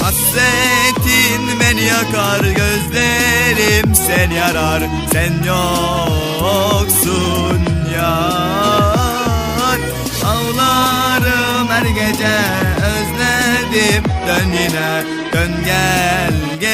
Hasretin beni yakar gözlerim sen yarar. Sen yoksun yar. Ağlarım her gece özledim. Dön yine dön gel geriye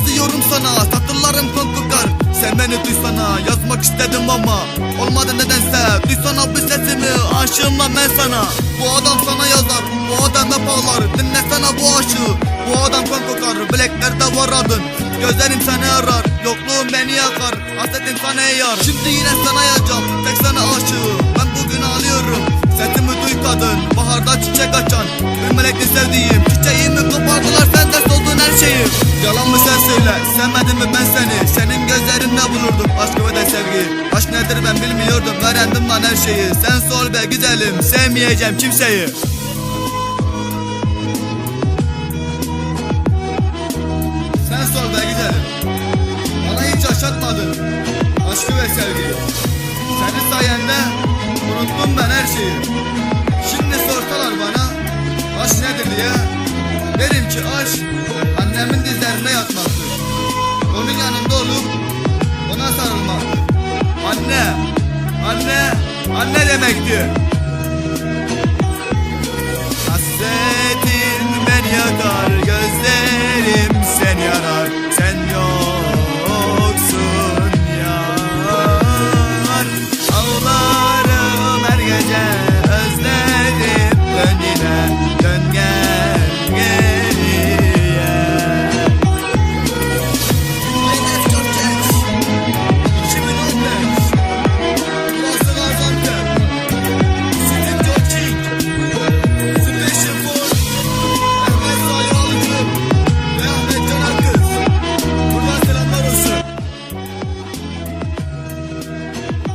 yazıyorum sana. Satırlarım kan kokar. Sen beni duysana yazmak istedim ama Olmadı nedense. Duysana bu sesimi Aşığım ben sana. Bu adam sana yazar Bu adam hep ağlar. Dinlesene bu aşığı. Bu adam kan kokar Bileklerde var adın. Gözlerim seni arar Yokluğun beni yakar. Hasretim sana yar. Şimdi yine sana yazacağım Tek sana aşığım. Ben bugün ağlıyorum. Sesimi duy kadın Baharda çiçek açan. Bir melekli sevdiğim Çiçeğimi kopardılar sen de soldun her şeyi. Yalan mı söyle Sevmedim mi ben seni? Senin gözlerinde bulurdum Aşkı ve de sevgi Aşk nedir ben bilmiyordum. Öğrendim lan her şeyi. Sen sol be güzelim. Sevmeyeceğim kimseyi. Sen sor be güzelim. Bana hiç yaşatmadın Aşkı ve sevgiyi. Senin sayende Unuttum ben her şeyi. Şimdi sorsalar bana Aşk nedir diye. Derim ki aşk Annemin dizlerinde Anne demektir Hasretin beni yakar Gözlerim sen yarar. Sen yoksun yar. Ağlarım her gece